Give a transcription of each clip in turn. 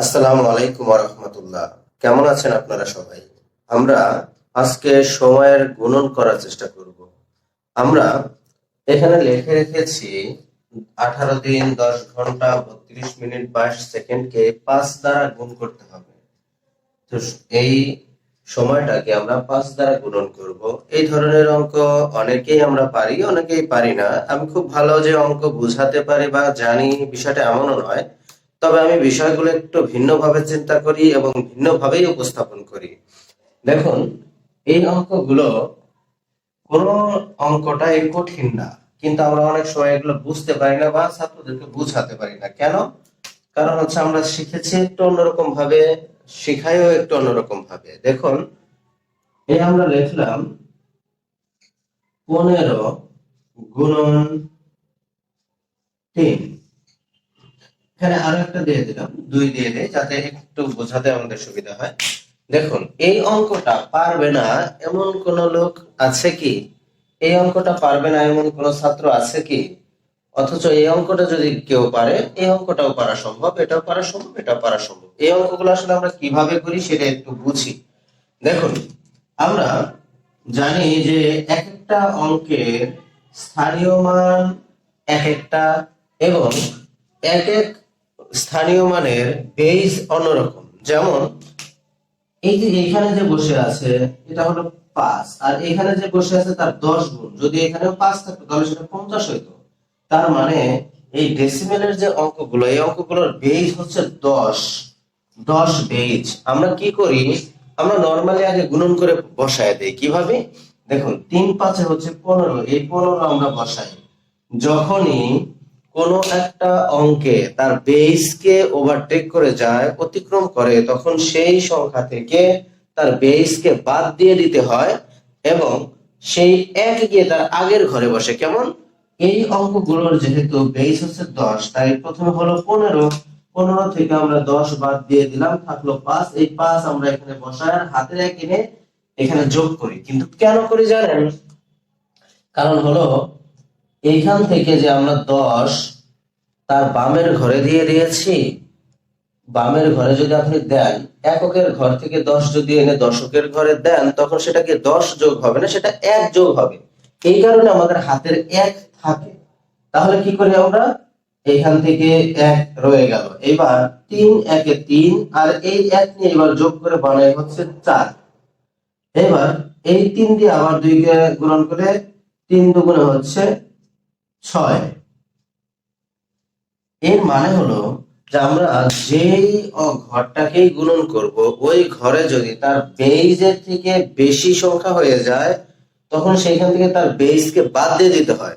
আসসালামু আলাইকুম রহমতুল্লাহ। কেমন আছেন আপনারা সবাই? আমরা আজকে সময়ের গুণন করার চেষ্টা করব। আমরা এখানে লিখে রেখেছি, আঠারো দিন, দশ ঘণ্টা, বত্রিশ মিনিট, বাইশ সেকেন্ডকে পাঁচ দ্বারা গুণ করতে হবে। তো এই সময়টাকে আমরা পাঁচ দ্বারা গুণন করব। এই ধরনের অঙ্ক অনেকেই আমরা পারি, অনেকেই পারি না। আমি খুব ভালো যে অঙ্ক বুঝাতে পারি বা জানি, বিষয়টা এমনও নয়। তবে আমি বিষয়গুলো একটু ভিন্নভাবে চিন্তা করি এবং ভিন্নভাবেই উপস্থাপন করি। দেখুন, এই অঙ্কগুলো কোন অঙ্কটাই কঠিন না। কিন্তু আমরা অনেক সময় এগুলো বুঝতে পারি না বা ছাত্রদেরকে বুঝাতে পারি না। কেন? কারণ হচ্ছে আমরা শিখেছি একটু অন্যরকম ভাবে, শিখাইও একটু অন্যরকম ভাবে। দেখুন, এই আমরা লিখলাম পনেরো গুণন তিন। এখানে আরও একটা দিয়ে দিলাম, দুই দিয়ে দেয় যাতে একটু বোঝাতে আমাদের সুবিধা হয়। দেখুন, এই অঙ্কটা পারবে না এমন কোন লোক আছে কি? এই অঙ্কটা পারবে না এমন কোন ছাত্র আছে কি? অথচ এই অঙ্কটা যদি কেউ পারে, এই অঙ্কটাও পারা সম্ভব, এটাও পারা সম্ভব, এটাও পারা সম্ভব। এই অঙ্কগুলো আসলে আমরা কীভাবে করি সেটা একটু বুঝি। দেখুন, আমরা জানি যে এক একটা অঙ্কের স্থানীয় মান এক একটা এবং এক এক স্থানীয় মানের বেস অন্যরকম। যেমন, এই যে এখানে যে বসে আছে, এটা হলো পাঁচ। আর এখানে যে বসে আছে, তার দশ গুণ। যদি এখানে পাঁচ থাকতো, তাহলে সেটা পঞ্চাশ হইতো। তার মানে এই ডেসিমেলের যে অঙ্কগুলো, এই অঙ্কগুলোর বেজ হচ্ছে দশ। দশ বেজ আমরা কি করি? আমরা নর্মালি আগে গুণন করে বসায় দেই। কীভাবে? দেখুন, তিন পাঁচে হচ্ছে পনেরো। এই পনেরো আমরা বসাই। যখনই কোনো একটা অঙ্কে তার বেসকে ওভারটেক করে যায়, অতিক্রম করে, তখন সেই সংখ্যা থেকে তার বেসকে বাদ দিয়ে দিতে হয় এবং সেই এক গিয়ে তার আগের ঘরে বসে। কেমন? এই অঙ্কগুলোর যেহেতু বেস হচ্ছে দশ, তাই প্রথমে হলো পনেরো। পনেরো থেকে আমরা দশ বাদ দিয়ে দিলাম, থাকল পাঁচ। এই পাঁচ আমরা এখানে বসায় আর হাতের এক এনে এখানে যোগ করি। কিন্তু কেন করি জানেন? কারণ হলো এইখান থেকে যে আমরা দশ, তার বামের ঘরে দিয়ে দিয়েছি। বামের ঘরে যদি আপনি দেন, এককের ঘর থেকে দশ যদি এনে দশকের ঘরে দেন, তখন সেটাকে দশ যোগ হবে না? সেটা এক যোগ হবে। এই কারণে আমাদের হাতের এক থাকে। তাহলে কি করি আমরা? এখান থেকে এক রয়ে গেল। এবার তিন একে তিন, আর এই এক নিয়ে এবার যোগ করে বানাই হচ্ছে চার। এবার এই তিন দিয়ে আবার দুইকে গুণন করে তিন দুগুণে হচ্ছে ছয়। এর মানে হলো যে আমরা যেই ঘরটাকেই গুণন করব, ওই ঘরে যদি তার বেইজের থেকে বেশি সংখ্যা হয়ে যায়, তখন সেইখান থেকে তার বেইজকে বাদ দিয়ে দিতে হয়।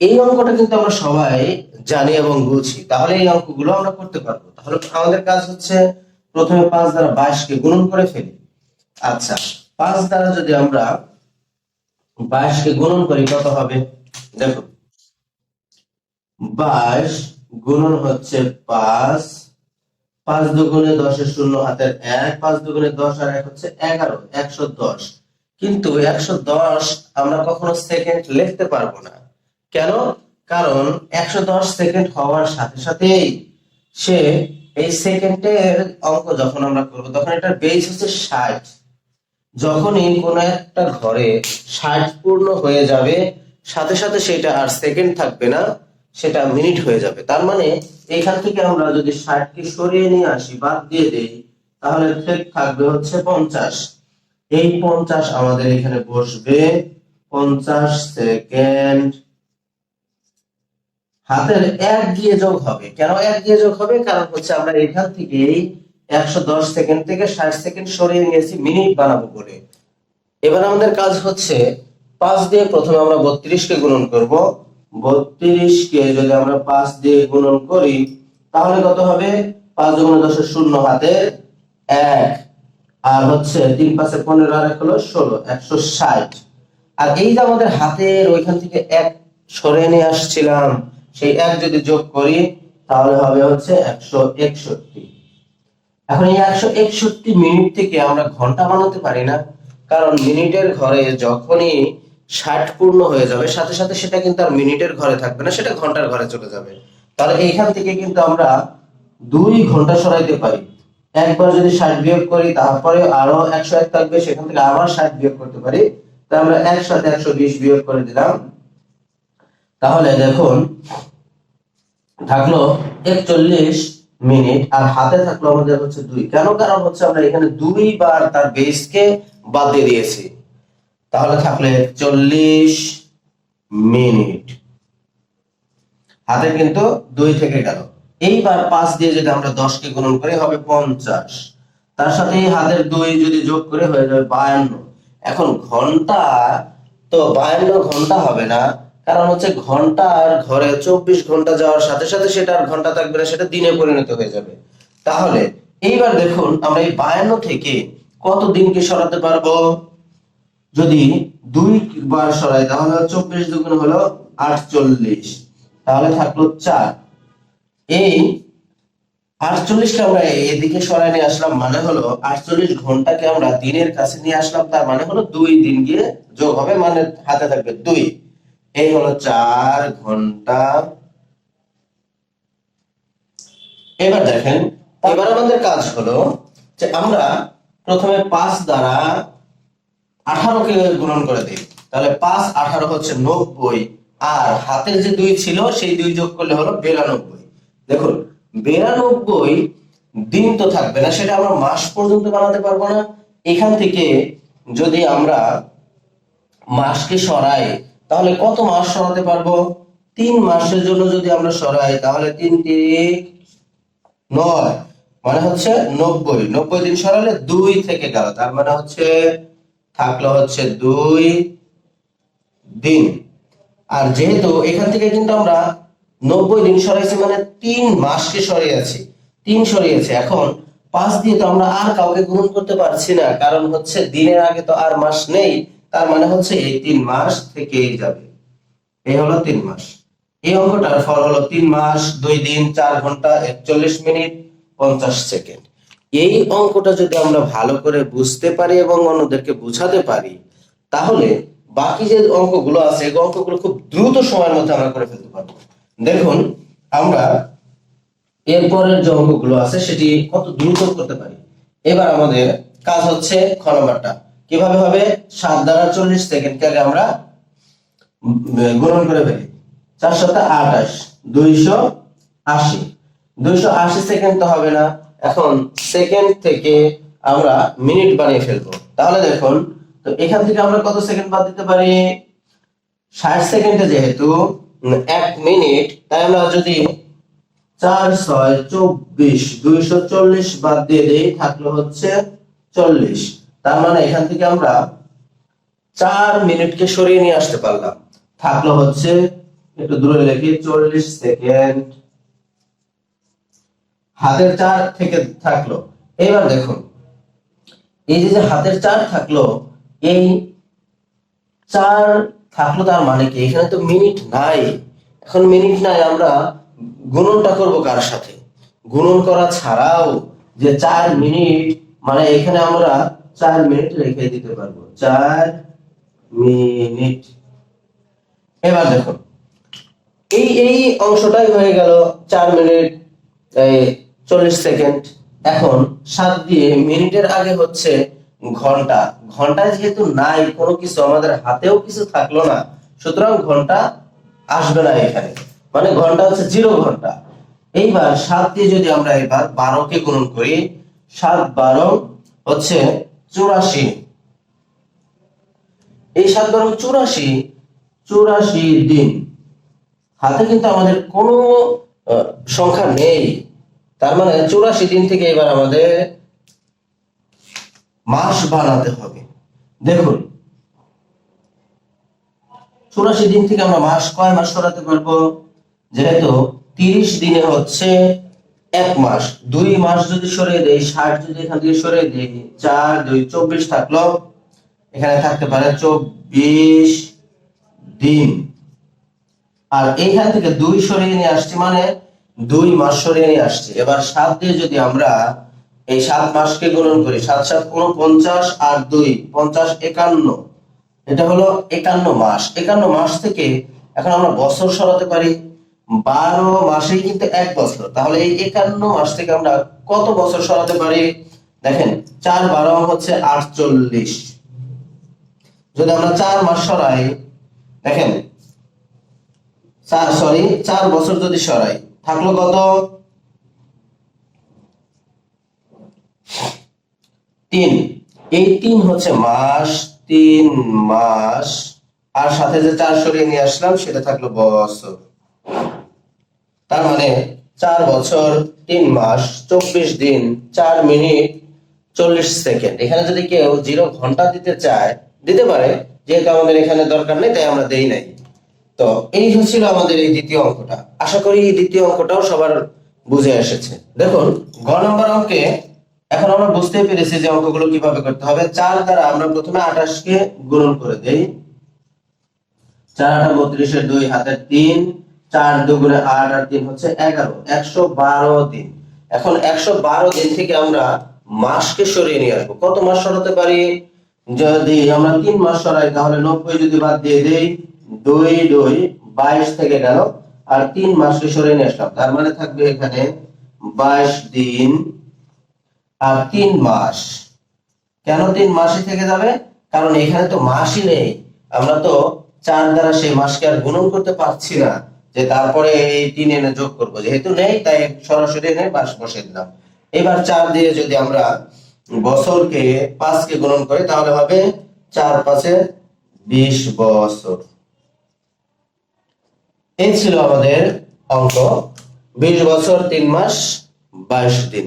এই অঙ্কটা কিন্তু আমরা সবাই জানি এবং বুঝি। তাহলে এই অঙ্কগুলো আমরা করতে পারব। তাহলে আমাদের কাজ হচ্ছে প্রথমে পাঁচ দ্বারা বাইশকে গুণন করে ফেলি। আচ্ছা পাঁচ দ্বারা যদি আমরা বাইশকে গুণন করি, কত হবে? দেখুন বাইশ গুণন হচ্ছে পাঁচ পাঁচ দুগুণে দশের শূন্য হাতের এক, পাঁচ দুগুণে দশ আর এক হচ্ছে এগারো, একশো দশ। কিন্তু একশো দশ আমরা কখনো সেকেন্ড লিখতে পারব না। কেন? কারণ একশো দশ সেকেন্ড হওয়ার সাথে সাথেই সে এই সেকেন্ডের অঙ্ক যখন আমরা করব, তখন এটার বেস হচ্ছে ষাট। যখনই কোনো একটা ঘরে ষাট পূর্ণ হয়ে যাবে, সাথে সাথে সেটা আর সেকেন্ড থাকবে না। সেটা মিনিট হয়ে যাবে। তার মানে এখান থেকে আমরা যদি ষাটকে সরিয়ে নিয়ে আসি, বাদ দিয়ে দেই, তাহলে থাকবে হচ্ছে পঞ্চাশ। এই পঞ্চাশ আমাদের এখানে বসবে পঞ্চাশ সেকেন্ড হাতের এক দিয়ে যোগ হবে। কেন এক দিয়ে যোগ হবে? কারণ হচ্ছে আমরা এখান থেকে একশো দশ সেকেন্ড থেকে ষাট সেকেন্ড সরিয়ে নিয়েছি, মিনিট বানাবো করে এবার আমাদের কাজ হচ্ছে পাঁচ দিয়ে প্রথমে আমরা বত্রিশকে গুণন করব। বত্রিশকে যদি আমরা পাঁচ দিয়ে গুণন করি, তাহলে কত হবে? পাঁচ দুগুণে দশের শূন্য হাতে এক। আর হচ্ছে তিন পাঁচে পনেরো, আর এক হলো ষোলো, একশো ষাট। আর এই যে আমাদের হাতের ওইখান থেকে এক সরে নিয়ে আসছিলাম, সেই এক যদি যোগ করি, তাহলে হবে হচ্ছে একশো একষট্টি। এখন এই একশো একষট্টি মিনিট থেকে আমরা ঘণ্টা বানাতে পারি না, কারণ মিনিটের ঘরে যখনই ষাট পূর্ণ হয়ে যাবে, সাথে সাথে সেটা কিন্তু আর মিনিটের ঘরে থাকবে না, সেটা ঘণ্টার ঘরে চলে যাবে। তাহলে এইখান থেকে কিন্তু আমরা দুই ঘণ্টা সরাইতে পারি। একবার যদি ষাট বিয়োগ করি, তারপরে আরও একশো এক থাকবে, সেখান থেকে আবার ষাট বিয়োগ করতে পারি। তা আমরা একসাথে একশো বিশ বিয়োগ করে দিলাম। তাহলে দেখুন, থাকল একচল্লিশ মিনিট, আর হাতে থাকল আমাদের হচ্ছে দুই। কেন? কারণ হচ্ছে আমরা এখানে দুই বার তার বেসকে বাদ দিয়ে দিয়েছি। তাহলে থাকলে চল্লিশ মিনিট। হাতে কিন্তু দুই থেকে গেল। এইবার পাঁচ দিয়ে যদি আমরা দশকে গুণন করি, হবে পঞ্চাশ। তার সাথে এই হাতের দুই যদি যোগ করে হয়ে যাবে বায়ান্ন। এখন ঘণ্টা, তো বায়ান্ন ঘণ্টা হবে না। কারণ হচ্ছে ঘণ্টার ঘরে চব্বিশ ঘণ্টা যাওয়ার সাথে সাথে সেটা আর ঘণ্টা থাকবে না, সেটা দিনে পরিণত হয়ে যাবে। তাহলে এইবার দেখুন আমরা এই বায়ান্ন থেকে কত দিনকে সরাতে পারব? যদি দুই বার সরাই, তাহলে চব্বিশ দুগুণ হলো আটচল্লিশ। তাহলে থাকল চার। এই আটচল্লিশকে আমরা এদিকে সরাই নিয়ে আসলাম মানে হলো আটচল্লিশ ঘন্টাকে আমরা দিনের কাছে নিয়ে আসলাম, তার মানে হলো দুই দিন গিয়ে যোগ হবে মানে হাতে থাকবে দুই। এই হলো চার ঘণ্টা। এবার দেখেন, এবার আমাদের কাজ হলো যে আমরা প্রথমে পাঁচ দ্বারা আঠারোকে গুণন করে দিই। তাহলে পাঁচ, আঠারো হচ্ছে নব্বই। আর হাতের যে দুই ছিল, সেই দুই যোগ করলে হলো বিরানব্বই। দেখুন, বিরানব্বই দিন তো থাকবে না, সেটা আমরা মাস পর্যন্ত বানাতে পারব না। এখান থেকে যদি আমরা মাসকে সরাই, তাহলে কত মাস সরাতে পারব? তিন মাসের জন্য যদি আমরা সরাই, তাহলে তিন তিরিক নয়। মানে হচ্ছে নব্বই। নব্বই দিন সরালে দুই থেকে গেল, তার মানে হচ্ছে থাকল হচ্ছে দুই দিন। আর যেহেতু এখান থেকে কিন্তু আমরা নব্বই দিন সরাইছি মানে তিন মাসকে সরিয়েছি, তিন সরিয়েছে। এখন পাঁচ দিয়ে তো আমরা আর কাউকে গ্রহণ করতে পারছি না, কারণ হচ্ছে দিনের আগে তো আর মাস নেই, তার মানে হচ্ছে এই তিন মাস থেকেই যাবে। এই হলো তিন মাস। এই অঙ্কটার ফল হলো তিন মাস, দুই দিন, চার ঘণ্টা, একচল্লিশ মিনিট, পঞ্চাশ সেকেন্ড। এই অঙ্কটা যদি আমরা ভালো করে বুঝতে পারি এবং অন্যদেরকে বুঝাতে পারি, তাহলে বাকি যে অঙ্কগুলো আছে, এই অঙ্কগুলো খুব দ্রুত সময়ের মধ্যে আমরা করে ফেলতে পারব। দেখুন, আমরা এরপরের যে অঙ্কগুলো আছে, সেটি কত দ্রুত করতে পারি। এবার আমাদের কাজ হচ্ছে খ নম্বরটা। কীভাবে হবে? সাত দ্বারা চল্লিশ সেকেন্ডকে আগে আমরা গ্রহণ করে ফেলি। চার সাথে আঠাশ, দুইশো আশি। দুইশো আশি সেকেন্ড তো হবে না। এখন সেকেন্ড থেকে আমরা মিনিট বানিয়ে ফেলব। তাহলে দেখুন, তো এখান থেকে আমরা কত সেকেন্ড বাদ দিতে পারি? ষাট সেকেন্ডে যেহেতু এক মিনিট তাই আমরা যদি চার ছয় চব্বিশ দুইশো চল্লিশ বাদ দিয়ে দিই, থাকল হচ্ছে চল্লিশ। তার মানে এখান থেকে আমরা চার মিনিটকে সরিয়ে নিয়ে আসতে পারলাম। থাকল হচ্ছে, একটু দূরে লিখি চল্লিশ সেকেন্ড হাতের চার থেকে থাকল। এবার দেখুন, এই যে হাতের চার থাকল, এই চার থাকল তার মানে কি? এখানে তো মিনিট নাই। এখন মিনিট নাই, আমরা গুণনটা করব কার সাথে? গুণন করা ছাড়াও যে চার মিনিট মানে এখানে আমরা চার মিনিট রেখে দিতে পারব। চার মিনিট এবার দেখুন, এই এই অংশটাই হয়ে গেল চার মিনিট চল্লিশ সেকেন্ড। এখন সাত দিয়ে মিনিটের আগে হচ্ছে ঘণ্টা। ঘন্টায় যেহেতু নাই, কোনো কিছু আমাদের হাতেও কিছু থাকল না, সুতরাং ঘণ্টা আসবে না এখানে। মানে ঘণ্টা হচ্ছে জিরো ঘণ্টা। এইবার সাত দিয়ে যদি আমরা এবার বারোকে গুণন করি, সাত বারো হচ্ছে চুরাশি। এই সাত বারো চুরাশি চুরাশি দিন। হাতে কিন্তু আমাদের কোনো সংখ্যা নেই। তার মানে চুরাশি দিন থেকে এবার আমাদের মাস বানাতে হবে। দেখুন, চুরাশি দিন থেকে আমরা মাস কয় মাস সরাতে পারব? যেহেতু তিরিশ দিনে হচ্ছে এক মাস, দুই মাস যদি সরিয়ে দেই, ষাট যদি এখান থেকে সরিয়ে দেই, চার, দুই, চব্বিশ থাকল। এখানে থাকতে পারে চব্বিশ দিন। আর এইখান থেকে দুই সরিয়ে নিয়ে আসছি মানে দুই মাস সরিয়ে নিয়ে আসছি। এবার সাত দিয়ে যদি আমরা এই সাত মাসকে গুণন করি, সাত সাত উনপঞ্চাশ আর দুই, পঞ্চাশ একান্ন। এটা হলো একান্ন মাস। একান্ন মাস থেকে এখন আমরা বছর সরাতে পারি, বারো মাসেই কিন্তু এক বছর। তাহলে এই একান্ন মাস থেকে আমরা কত বছর সরাতে পারি? দেখেন, চার বারো হচ্ছে আটচল্লিশ। যদি আমরা চার মাস সরাই, দেখেন, চার, সরি, চার বছর যদি সরাই থাকল কত? তিন। এই তিন হচ্ছে মাস, তিন মাস, আর সাথে যে চার সরিয়ে নিয়ে আসলাম, সেটা থাকল বছর। তার মানে চার বছর, তিন মাস, চব্বিশ দিন, চার মিনিট, চল্লিশ সেকেন্ড। এখানে যদি কেউ জিরো ঘণ্টা দিতে চায়, দিতে পারে, যেহেতু আমাদের এখানে দরকার নেই, তাই আমরা দেই নাই। তো এই হচ্ছিল আমাদের এই দ্বিতীয় অঙ্কটা। আশা করি এই দ্বিতীয় অঙ্কটাও সবার বুঝে এসেছে। দেখুন গ নম্বর অঙ্কে এখন আমরা বুঝতে পেরেছি যে অঙ্কগুলো কীভাবে করতে হবে। চার দ্বারা আমরা প্রথমে আঠাশকে গুণন করে দেই। চার আটা বত্রিশের দুই, হাতের তিন, চার দুগুণে আট আর তিন হচ্ছে এগারো, একশো বারো দিন। এখন একশো বারো দিন থেকে আমরা মাসকে সরিয়ে নিয়ে আসব। কত মাস সরাতে পারি? যদি আমরা তিন মাস সরাই, তাহলে নব্বই যদি বাদ দিয়ে দেই দুই দুই, বাইশ থেকে গেল, আর তিন মাসকে সরিয়ে নিয়ে আসলাম। তার মানে থাকবে এখানে বাইশ দিন আর তিন মাস। কেন তিন মাসই থেকে যাবে? কারণ এখানে তো মাসই নেই। আমরা তো চার দ্বারা সেই মাসকে আর গুণন করতে পারছি না যে তারপরে এই তিন এনে যোগ করব। যেহেতু নেই, তাই সরাসরি এনে মাস বসে দিলাম। এবার চার দিয়ে যদি আমরা বছরকে পাঁচকে গুণন করি, তাহলে হবে চার পাঁচে বিশ বছর। এই ছিল আমাদের অঙ্ক। বিশ বছর তিন মাস বাইশ দিন।